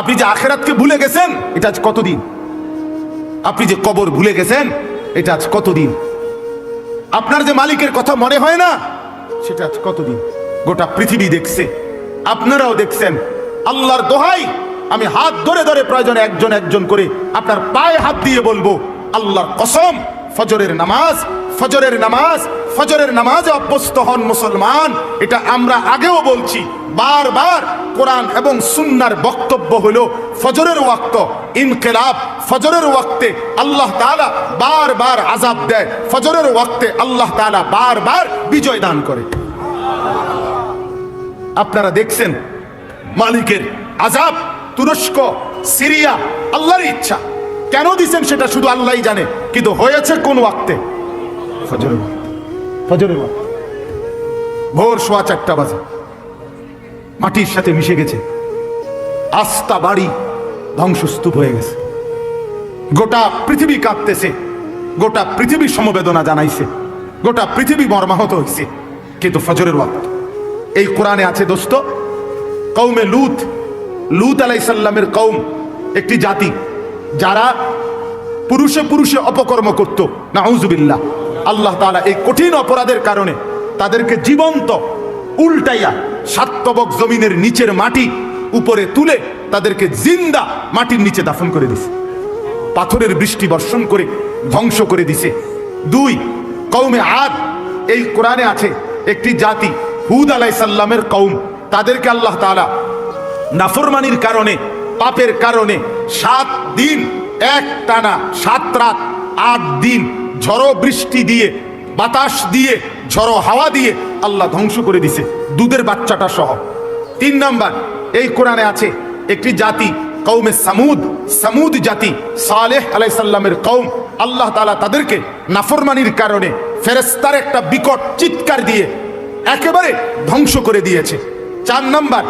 আপনি যে আখেরাতকে ভুলে গেছেন, এটা আজ কতদিন? আপনি যে কবর ভুলে গেছেন, এটা আজ কতদিন? আপনার যে মালিকের কথা মনে হয় না, সেটা আজ কতদিন? গোটা পৃথিবী দেখছে, আপনারাও দেখছেন। আল্লাহর দোহাই, আমি হাত ধরে ধরে প্রয়োজনে একজন একজন করে আপনার পায়ে হাত দিয়ে বলব, আল্লাহর কসম, ফজরের নামাজ ফজরের নামাজ ফজরের নামাজে অভ্যস্ত হন মুসলমান। এটা আমরা আগেও বলছি। বারবার কোরআন এবং সুন্নার বক্তব্য হলো ফজরের ওয়াক্ত, ইনকেলাব। ফজরের ওয়াক্তে আল্লাহ তাআলা বারবার আজাব দেয়। ফজরের ওয়াক্তে আল্লাহ তাআলা বারবার বিজয় দান করে। আপনারা দেখছেন, মালিকের আজাব তুরস্ক, সিরিয়া আল্লাহর ইচ্ছা। কেন দিছেন সেটা শুধু আল্লাহই জানে, কিন্তু হয়েছে কোন ওয়াক্তে? ফজরের। ফজরের ওয়াক্তে। ভোর সোয়া চারটা বাজে। মাটির সাথে মিশে গেছে। আস্তা বাড়ি ধ্বংসস্তূপ হয়ে গেছে। গোটা পৃথিবী কাঁপতেছে। গোটা পৃথিবী সমবেদনা জানাইছে। গোটা পৃথিবী মর্মাহত হয়েছে কিন্তু ফজরের ওয়াক্ত। এই কোরআনে আছে, দোস্ত কৌমে লুত। লুত আলাইসাল্লামের কৌম একটি জাতি। যারা পুরুষে পুরুষে অপকর্ম করত। নাউজুবিল্লাহ। আল্লাহ তাআলা এই কঠিন অপরাধের কারণে তাদেরকে জীবন্ত উল্টাইয়া সাতবক জমিনের নিচের মাটি উপরে তুলে তাদেরকে জিন্দা মাটির নিচে দাফন করে দিছে। পাথরের বৃষ্টি বর্ষণ করে ধ্বংস করে দিছে। দুই কৌমে আদ, এই কোরআনে আছে, একটি জাতি হুদ আলাইসাল্লামের কৌম তাদেরকে আল্লাহ তাআলা নাফরমানির কারণে, পাপের কারণে সাত দিন, এক টানা, সাত রাত, আট দিন ঝড়ো বৃষ্টি দিয়ে, বাতাস দিয়ে, ঝড়ো হাওয়া দিয়ে আল্লাহ ধ্বংস করে দিছে দুধের বাচ্চাটা সহ। তিন নাম্বার, এই কোরআনে আছে, একটি জাতি কৌমে সামুদ সামুদ জাতি সালেহ আলাইসাল্লামের কৌম আল্লাহ তালা তাদেরকে নাফরমানির কারণে ফেরেস্তার একটা বিকট চিৎকার দিয়ে একেবারে ধ্বংস করে দিয়েছে। চার নাম্বার,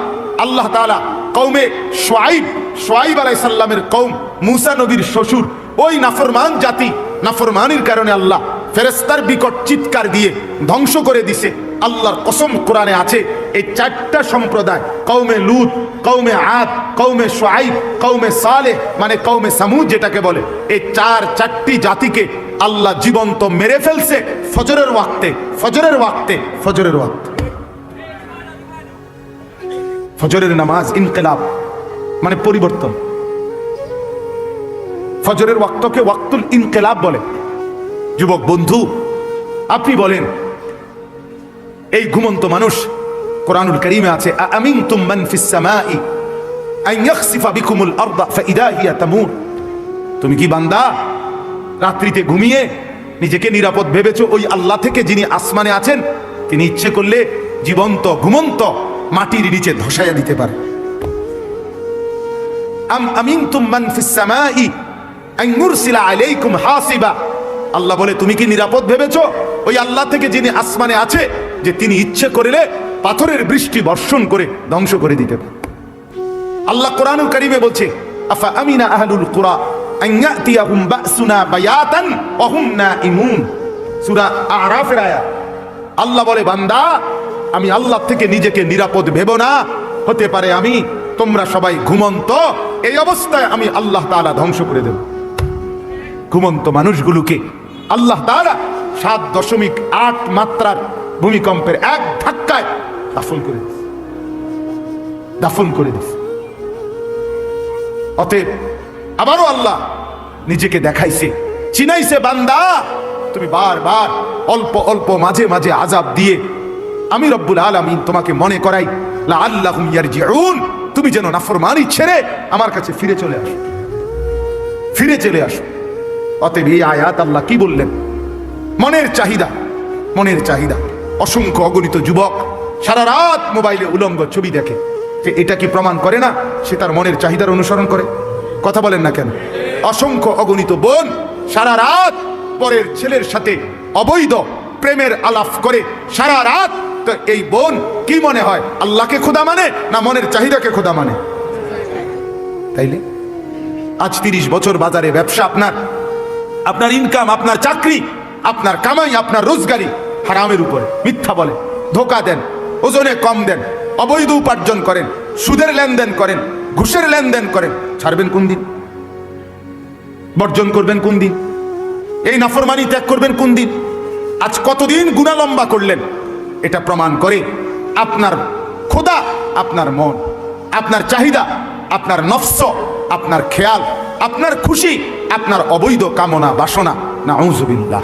আল্লাহ তাআলা কৌমে সোয়াইব সোয়াইব আলাইসাল্লামের কৌম মুসা নবীর শ্বশুর, ওই নাফরমান জাতি নাফরমানির কারণে আল্লাহ ফেরেস্তার বিকট চিৎকার দিয়ে ধ্বংস করে দিছে। আল্লাহর কসম কোরআনে আছে, এই চারটা সম্প্রদায় কৌমে লুত কৌমে আদ কৌমে সোয়াইব কৌমে সালেহ মানে কৌমে সামুদ যেটাকে বলে, এই চার, চারটি জাতিকে আল্লাহ জীবন্ত মেরে ফেলছে ফজরের ওয়াক্তে ফজরের ওয়াক্তে ফজরের ওয়াক্তে। ফজরের নামাজ, ইনকেলাব মানে পরিবর্তন। ফজরের ওয়াক্তকে ওয়াক্তুল ইনকেলাব বলে। যুবক বন্ধু, আপনি বলেন, এই ঘুমন্ত মানুষ কোরআনুল করিমে আছে আমিন তুমান ফিস সামাই আন বিকুমুল আরদা ফাইদা হিয়া তুমি কি বান্দা, রাত্রিতে ঘুমিয়ে নিজেকে নিরাপদ ভেবেছো ওই আল্লাহ থেকে যিনি আসমানে আছেন, তিনি ইচ্ছে করলে জীবন্ত, ঘুমন্ত মাটির নিচে ধসাইয়া দিতে পারে। আম আমিনতুম মান ফিস হাসিবা। আল্লাহ বলে, তুমি কি নিরাপদ ভেবেছো? ওই আল্লাহ থেকে যিনি আসমানে আছে, যে তিনি ইচ্ছে করিলে পাথরের বৃষ্টি বর্ষণ করে ধ্বংস করে দিতে আল্লাহ কোরআনুল কারিমে বলছে, আফা আমিনা আহলুল কুরা আন ইয়াতিয়াহুম বাসুনা বায়াতান ওয়া হুম নাইমুন সূরা আরাফের আয়াত। আল্লাহ বলে, বান্দা, আমি আল্লাহ থেকে নিজেকে নিরাপদ ভেবো না। হতে পারে আমি, তোমরা সবাই ঘুমন্ত, এই অবস্থায় আমি আল্লাহ ধ্বংস করে দেব। ঘুমন্ত মানুষগুলোকে আল্লাহ তাআলা সাত দশমিক আট মাত্রার ভূমিকম্পের এক ধাক্কায় দাফন করে দিস দাফন করে দিস অতএব আবারও আল্লাহ নিজেকে দেখাইছে, চিনাইছে, বান্দা, তুমি বারবার অল্প অল্প মাঝে মাঝে আজাব দিয়ে আমি রব্বুল আলামিন তোমাকে মনে করাই লা ইয়ারজিউন, তুমি যেন নাফরমানি ছেড়ে আমার কাছে ফিরে চলে আসো। ফিরে চলে আসো। অতএব এই আয়াত আল্লাহ কি বললেন? মনের চাহিদা মনের চাহিদা। অসংখ্য অগণিত যুবক সারা রাত মোবাইলে উলঙ্গ ছবি দেখে। যে এটা কি প্রমাণ করে না সে তার মনের চাহিদার অনুসরণ করে? কথা বলেন না কেন? অসংখ্য অগণিত বোন সারা রাত পরের ছেলের সাথে অবৈধ প্রেমের আলাপ করে। সারা রাত তো এই বোন কি মনে হয়, আল্লাহকে খোদা মানে না মনের চাহিদাকে খোদা মানে? তাইলে? আজ তিরিশ বছর বাজারে ব্যবসা আপনার। আপনার ইনকাম আপনার চাকরি, আপনার কামাই, আপনার রোজগারি হারামের উপরে। মিথ্যা বলে, ধোকা দেন, ওজনে কম দেন, অবৈধ উপার্জন করেন, সুদের লেনদেন করেন, ঘুষের লেনদেন করেন, ছাড়বেন কোন দিন? বর্জন করবেন কোন দিন? এই নাফরমানি ত্যাগ করবেন কোন দিন? আজ কতদিন গুণা লম্বা করলেন? এটা প্রমাণ করে আপনার খোদা, আপনার মন, আপনার চাহিদা, আপনার নফস, আপনার খেয়াল, আপনার খুশি আপনার অবৈধ কামনা, বাসনা না ঔজবিল্লাহ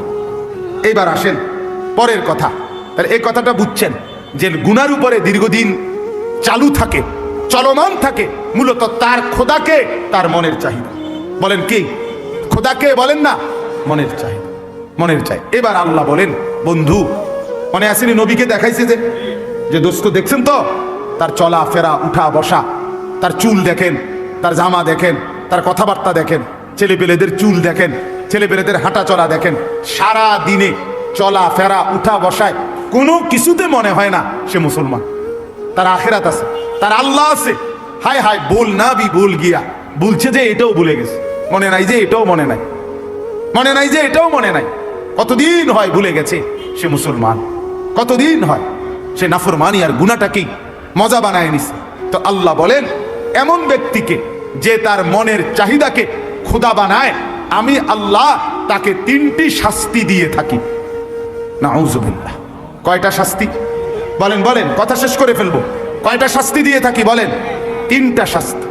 এবার আসেন পরের কথা। তাহলে এই কথাটা বুঝছেন যে গুনার উপরে দীর্ঘদিন চালু থাকে, চলমান থাকে, মূলত তার খোদাকে তার মনের চাহিদা। বলেন কি? খোদাকে বলেন না, মনের চাহিদা। মনের চাই এবার আল্লাহ বলেন, বন্ধু, মনে আসেনি নবীকে দেখাইছে যে? যে দোস্ত দেখছেন তো? তার চলা, ফেরা, উঠা, বসা, তার চুল দেখেন, তার জামা দেখেন, তার কথাবার্তা দেখেন। ছেলেপেলেদের চুল দেখেন, ছেলেপেলেদের হাঁটা চলা দেখেন, সারা দিনে চলা, ফেরা, উঠা বসায় কোনো কিছুতে মনে হয় না সে মুসলমান। তার আখেরাত আছে, তার আল্লাহ আছে। হায় হায়, বল না বি, বল গিয়া। বলছে যে এটাও ভুলে গেছে। মনে নাই যে এটাও মনে নাই। মনে নাই যে এটাও মনে নাই। কতদিন হয় ভুলে গেছে সে মুসলমান। কতদিন হয় সে নাফরমানি আর গুনাটাকেই মজা বানায় নিছে। তো আল্লাহ বলেন, এমন ব্যক্তিকে যে তার মনের চাহিদাকে খোদা বানায়, আমি আল্লাহ তাকে তিনটি শাস্তি দিয়ে থাকি। না কয়টা শাস্তি? বলেন বলেন, কথা শেষ করে ফেলব। কয়টা শাস্তি দিয়ে থাকি, বলেন? তিনটা শাস্তি।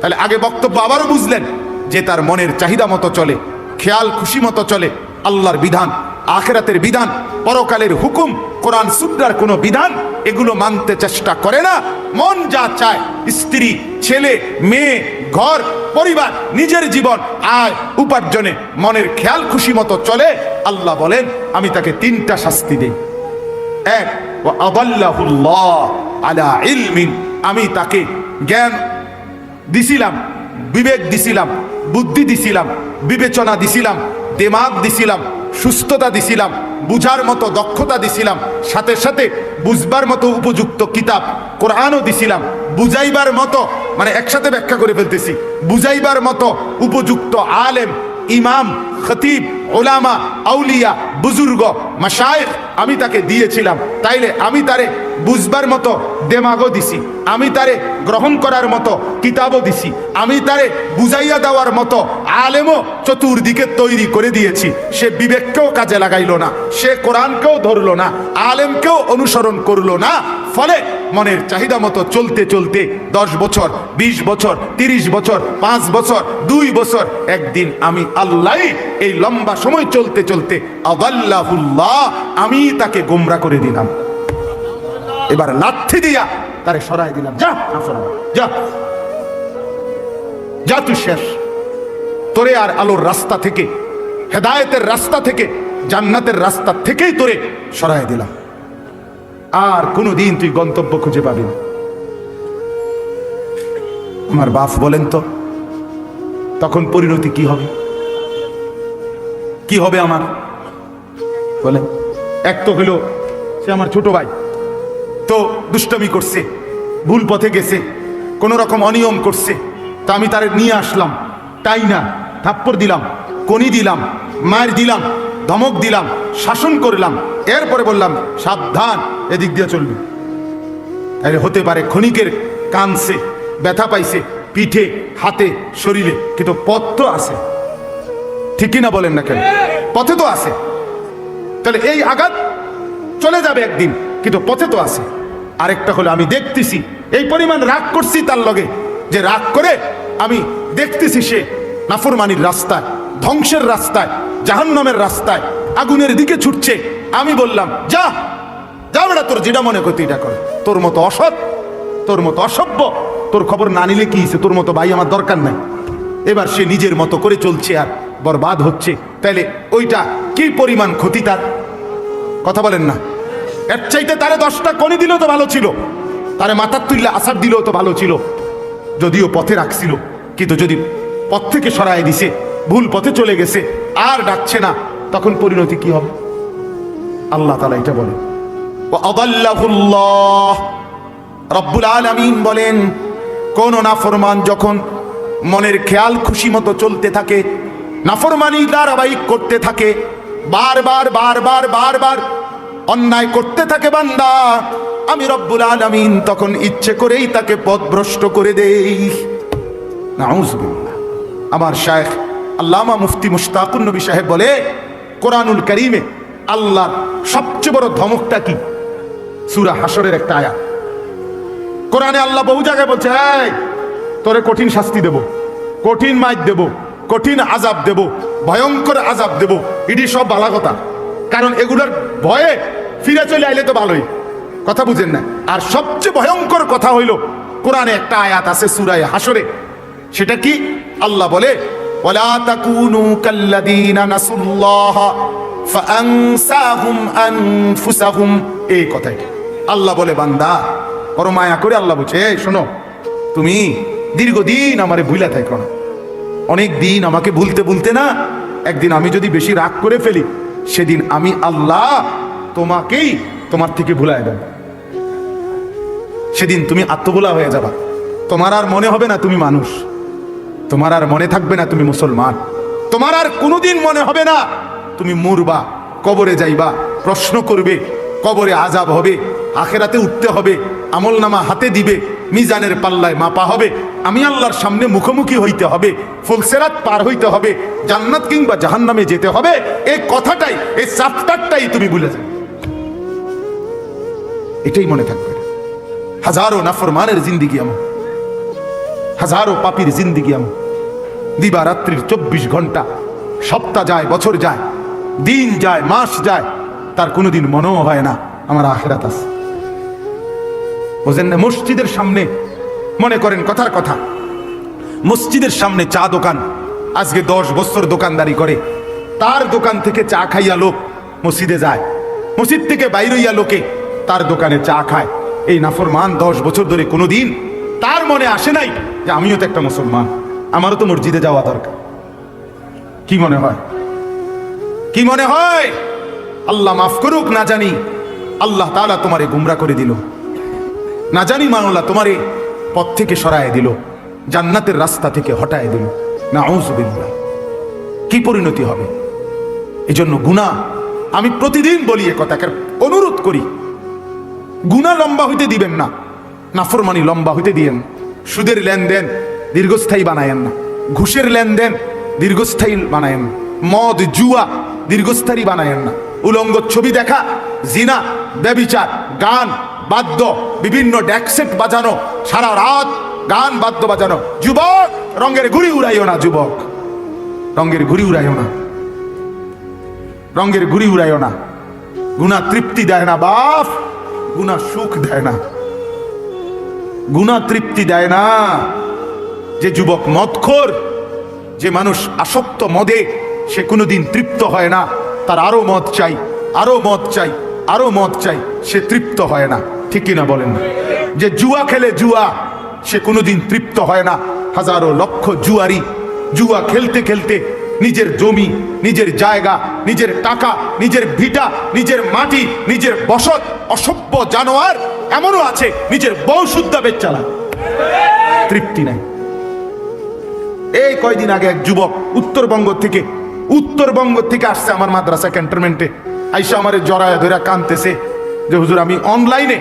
তাহলে আগে বক্তব্য আবারও বুঝলেন যে তার মনের চাহিদা মতো চলে, খেয়াল খুশি মতো চলে, আল্লাহর বিধান, আখেরাতের বিধান, পরকালের হুকুম, কোরআন সুদ্রার কোনো বিধান, এগুলো মানতে চেষ্টা করে না। মন যা চায়, স্ত্রী, ছেলে, মেয়ে ঘর, পরিবার, নিজের জীবন, আয়, উপার্জনে মনের খেয়াল খুশি মতো চলে। আল্লাহ বলেন, আমি তাকে তিনটা শাস্তি দিই। এক ও আলা ইলমিন। আমি তাকে জ্ঞান দিছিলাম, বিবেক দিছিলাম, বুদ্ধি দিছিলাম, বিবেচনা দিছিলাম, দেমাগ দিছিলাম, সুস্থতা দিছিলাম, বুঝার মতো দক্ষতা দিছিলাম, সাথে সাথে বুঝবার মতো উপযুক্ত কিতাব, কোরআনও দিছিলাম বুঝাইবার মতো মানে একসাথে ব্যাখ্যা করে ফেলতেছি, বুঝাইবার মতো উপযুক্ত আলেম, ইমাম, খতিব, ওলামা, আউলিয়া, বুজুর্গ মাসায়েখ আমি তাকে দিয়েছিলাম। তাইলে আমি তারে বুঝবার মতো দেমাগও দিছি, আমি তারে গ্রহণ করার মতো কিতাবও দিছি, আমি তারে বুঝাইয়া দেওয়ার মতো আলেমও চতুর্দিকে তৈরি করে দিয়েছি। সে বিবেককেও কাজে লাগাইলো না, সে কোরআনকেও ধরল না, আলেমকেও অনুসরণ করল না। ফলে মনের চাহিদা মতো চলতে চলতে দশ বছর ২০ বছর ৩০ বছর, পাঁচ বছর, দুই বছর, একদিন আমি আল্লাহ এই লম্বা সময় চলতে চলতে আদাল্লাহুল্লাহ, আমি তাকে গোমরা করে দিলাম। এবার লাথি দিয়া তারে সরাই দিলাম। যা যা। যা তুই শেষ। তোরে আর আলোর রাস্তা থেকে, হেদায়েতের রাস্তা থেকে, জান্নাতের রাস্তা থেকেই তোরে সরাই দিলাম। আর কোনো দিন তুই গন্তব্য খুঁজে পাবি না। আমার বাপ বলেন তো, তখন পরিণতি কি হবে? কি হবে আমার? বলে এক তো হলো সে আমার ছোট ভাই, তো দুষ্টমি করছে, ভুল পথে গেছে, কোনো রকম অনিয়ম করছে, তা আমি তারে নিয়ে আসলাম তাই না, থাপ্পড় দিলাম, কনি দিলাম মায়ের দিলাম, ধমক দিলাম, শাসন করলাম, এরপরে বললাম, সাবধান এদিক দিয়ে চলবি। তাহলে হতে পারে ক্ষণিকের কানছে ব্যথা পাইছে, পিঠে, হাতে, শরীরে, কিন্তু পথ তো আছে। ঠিকই না বলেন না কেন? পথে তো আছে। তাহলে এই আঘাত চলে যাবে একদিন, কিন্তু পথে তো আছে। আরেকটা হলো আমি দেখতেছি, এই পরিমাণ রাগ করছি তার লগে, যে রাগ করে আমি দেখতেছি সে নাফরমানির রাস্তায়, ধ্বংসের রাস্তায়, জাহান্নামের রাস্তায়, আগুনের দিকে ছুটছে। আমি বললাম, যা যা বেটা, তোর যেটা মনে করতে এটা কর। তোর মতো অসৎ, তোর মতো অসভ্য, তোর খবর না নিলে কি? তোর মতো ভাই আমার দরকার নাই। এবার সে নিজের মতো করে চলছে আর বরবাদ হচ্ছে। তাইলে ওইটা কি পরিমাণ ক্ষতি তার? কথা বলেন না। এর চাইতে তারে দশটা কনি দিলেও তো ভালো ছিল। তারে মাথার তুললে আসার দিলেও তো ভালো ছিল। যদিও পথে রাখছিল, কিন্তু যদি পথ থেকে সরায় দিছে, ভুল পথে চলে গেছে, আর ডাকছে না, তখন পরিণতি কি হবে? আল্লাহ তালা এটা বলে রব্বুল আলামিন বলেন, কোন নাফরমান যখন মনের খেয়াল খুশি মতো চলতে থাকে, নাফরমানি ধারাবাহিক করতে থাকে, বারবার বারবার বারবার অন্যায় করতে থাকে বান্দা, আমি রব্বুল আলামিন তখন ইচ্ছে করেই তাকে পথভ্রষ্ট করে দেই। আমার শায়েখ আল্লামা মুফতি মুশতাকুন নবী সাহেব বলে, কোরআনুল করিমে আল্লাহর সবচেয়ে বড় ধমকটা কি? সূরা হাসরের একটা আয়াত। কোরআনে আল্লাহ বহু জায়গায় বলছে, এই, তোরে কঠিন শাস্তি দেব, কঠিন মাইক দেব, কঠিন আজাব দেব, ভয়ঙ্কর আজাব দেব এটি সব বালা কথা। কারণ এগুলোর ভয়ে ফিরে চলে আইলে তো ভালোই। কথা বুঝেন না? আর সবচেয়ে ভয়ঙ্কর কথা হইল, কোরআনে একটা আয়াত আছে সূরায়ে হাসরে সেটা কি? আল্লাহ বলে এই কথাই আল্লাহ বলে, বান্দা বড় মায়া করে আল্লাহ বলছে, এই, শোনো, তুমি দীর্ঘদিন আমারে ভুলে থাকো না। অনেক দিন আমাকে ভুলতে ভুলতে না, একদিন আমি যদি বেশি রাগ করে ফেলি, সেদিন আমি আল্লাহ তোমাকেই তোমার থেকে ভুলাই দেব। সেদিন তুমি আত্মভোলা হয়ে যাবা। তোমার আর মনে হবে না তুমি মানুষ। তোমার আর মনে থাকবে না তুমি মুসলমান। তোমার আর কোনোদিন মনে হবে না তুমি মরবা, কবরে যাইবা, প্রশ্ন করবে, কবরে আজাব হবে আখেরাতে উঠতে হবে আমল নামা হাতে দিবে, মিজানের পাল্লায় মাপা হবে, আমি আল্লাহর সামনে মুখোমুখি হইতে হবে, ফুলসেরাত পার হইতে হবে, জান্নাত কিংবা জাহান্নামে যেতে হবে এই কথাটাই এই চাপ্টারটাই তুমি ভুলে যাবে। এটাই মনে থাকবে। হাজারো নাফরমানের জিন্দিগি এমন। হাজারো পাপির জিন্দিগি এমন। দিবারাত্রির চব্বিশ ঘণ্টা, সপ্তাহ যায়, বছর যায়, দিন যায়, মাস যায়, তার কোনোদিন মনেও হয় না, আমার আখেরাত আছে। বোঝেন না মসজিদের সামনে মনে করেন কথার কথা। মসজিদের সামনে চা দোকান, আজকে দশ বছর দোকানদারি করে। তার দোকান থেকে চা খাইয়া লোক মসজিদে যায়। মসজিদ থেকে বাইরইয়া লোকে তার দোকানে চা খায়। এই নাফরমান দশ বছর ধরে কোনোদিন তার মনে আসে নাই যে আমিও তো একটা মুসলমান। আমারও তো মসজিদে যাওয়া দরকার। কি মনে হয়? কি মনে হয়? আল্লাহ মাফ করুক না জানি, আল্লাহ তালা তোমারে গুমরা করে দিল। না জানি মাওলা তোমারে পথ থেকে সরায় দিল, জান্নাতের রাস্তা থেকে হটায় দিল। না আউজবিল্লাহ কি পরিণতি হবে? এই জন্য গুণা আমি প্রতিদিন বলি এ কথাকে অনুরোধ করি। গুণা লম্বা হইতে দিবেন না, নাফরমানি লম্বা হইতে দিয়েন। সুদের লেনদেন দীর্ঘস্থায়ী বানায়েন না, ঘুষের লেনদেন দীর্ঘস্থায়ী বানায়েন না, মদ, জুয়া দীর্ঘস্থায়ী বানায়েন না। উলঙ্গ ছবি দেখা, জিনা, ব্যবিচার, গান বাদ্য, বিভিন্ন ড্যাকসেট বাজানো, সারা রাত গান বাদ্য বাজানো। যুবক, রঙের ঘুড়ি উড়াইও না, যুবক। রঙের ঘুড়ি উড়াইও না। রঙের ঘুড়ি উড়াইও না। গুণা তৃপ্তি দেয় না, বাপ। গুণা সুখ দেয় না। গুণা তৃপ্তি দেয় না। যে যুবক মদখোর, যে মানুষ আসক্ত মদে, সে কোনোদিন তৃপ্ত হয় না। তার আরও মদ চাই, আরও মদ চাই, আরও মদ চাই, সে তৃপ্ত হয় না। ঠিক কিনা বলেন। যে জুয়া খেলে জুয়া, সে কোনোদিন তৃপ্ত হয় না। হাজারো লক্ষ জুয়ারি, জুয়া খেলতে খেলতে নিজের জমি, নিজের জায়গা, নিজের টাকা, নিজের ভিটা, নিজের মাটি, নিজের বসত, অসভ্য জানোয়ার এমনও আছে, নিজের বউ শুদ্ধা বেচালা তৃপ্তি নাই। এই কয়দিন আগে এক যুবক উত্তরবঙ্গ থেকে উত্তরবঙ্গ থেকে আসছে আমার মাদ্রাসা ক্যান্টনমেন্টে। আইসা আমার জড়ায় ধরে কানতেছে যে, হুজুর, আমি অনলাইনে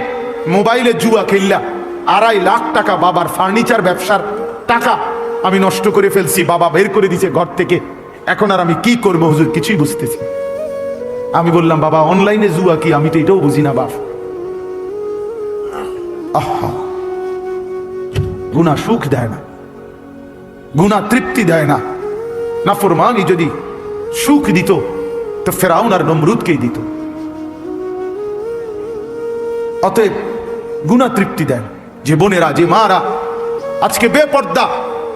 মোবাইলে জুয়া খেললা। আড়াই লাখ টাকা বাবার ফার্নিচার ব্যবসার টাকা আমি নষ্ট করে ফেলছি, বাবা বের করে দিছে ঘর থেকে। এখন আর আমি কি করব হুজুর, কিছুই বুঝতেছি আমি বললাম, বাবা অনলাইনে জুয়া কি? আমি তো এটাও বুঝি না, বাপ। গুণা সুখ দেয় না। গুণা তৃপ্তি দেয় না। নাফরমানি যদি সুখ দিত, তো ফেরাউন আর নমরুদকেই দিত। অতএব গুণা তৃপ্তি দেয় যে বোনেরা, যে মারা, আজকে বেপর্দা,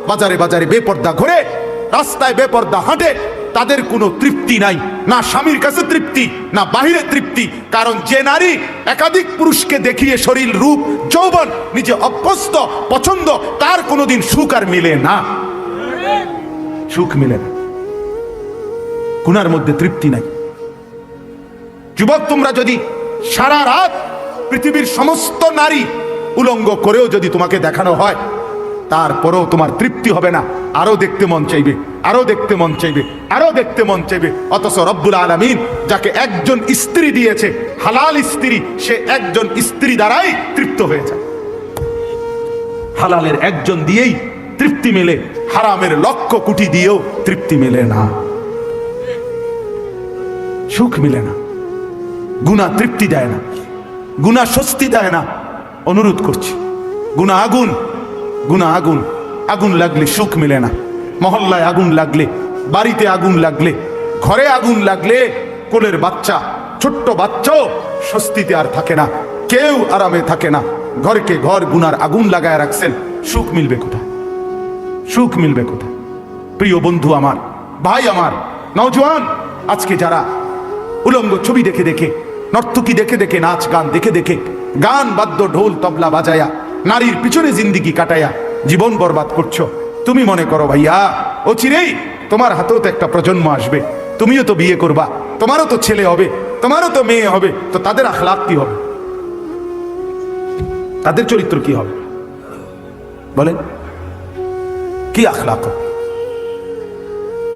বাজারে বাজারে বেপর্দা ঘুরে, রাস্তায় বেপর্দা হাঁটে, তাদের কোনো তৃপ্তি নাই, না স্বামীর কাছে তৃপ্তি, না বাহিরে তৃপ্তি, কারণ যে নারী একাধিক পুরুষকে দেখিয়ে শরীর, রূপ, যৌবন নিজে অভ্যস্ত, পছন্দ, তার কোনোদিন সুখ আর মিলে না। সুখ মিলে না। গুনার মধ্যে তৃপ্তি নাই। যুবক, তোমরা যদি সারা রাত পৃথিবীর সমস্ত নারী উলঙ্গ করেও যদি তোমাকে দেখানো হয়, তারপরেও তোমার তৃপ্তি হবে না। আরও দেখতে মন চাইবে আরও দেখতে মন চাইবে আরও দেখতে মন চাইবে। অথচ রব্বুল আলমিন যাকে একজন স্ত্রী দিয়েছে, হালাল স্ত্রী, সে একজন স্ত্রী দ্বারাই তৃপ্ত হয়ে যায় হালালের একজন দিয়েই তৃপ্তি মেলে, হারামের লক্ষ কোটি দিয়েও তৃপ্তি মেলে না। সুখ মিলে না। গুণা তৃপ্তি দেয় না। গুণা স্বস্তি দেয় না। অনুরোধ করছি। গুণা আগুন গুণা আগুন। আগুন লাগলে সুখ মিলে না। মহল্লায় আগুন লাগলে, বাড়িতে আগুন লাগলে, ঘরে আগুন লাগলে কোলের বাচ্চা, ছোট্ট বাচ্চাও স্বস্তিতে আর থাকে না। কেউ আরামে থাকে না। ঘরকে ঘর গুনার আগুন লাগায় রাখছেন। সুখ মিলবে কোথায়? সুখ মিলবে কোথায়? প্রিয় বন্ধু আমার, ভাই আমার, নওজোয়ান, আজকে যারা উলঙ্গ ছবি দেখে দেখে নর্তকী দেখে দেখে, নাচ গান দেখে দেখে, গান বাদ্য ঢোল তবলা বাজায়া, নারীর পিছনে জিন্দিগি কাটায়া জীবন বরবাদ করছ। তুমি মনে করো ভাইয়া, ও চিরেই তোমার হাতেও তো একটা প্রজন্ম আসবে। তুমিও তো বিয়ে করবা, তোমারও তো ছেলে হবে, তোমারও তো মেয়ে হবে, তো তাদের আখলাপ কি হবে? তাদের চরিত্র কি হবে? বলেন, কি আখলাক হবে?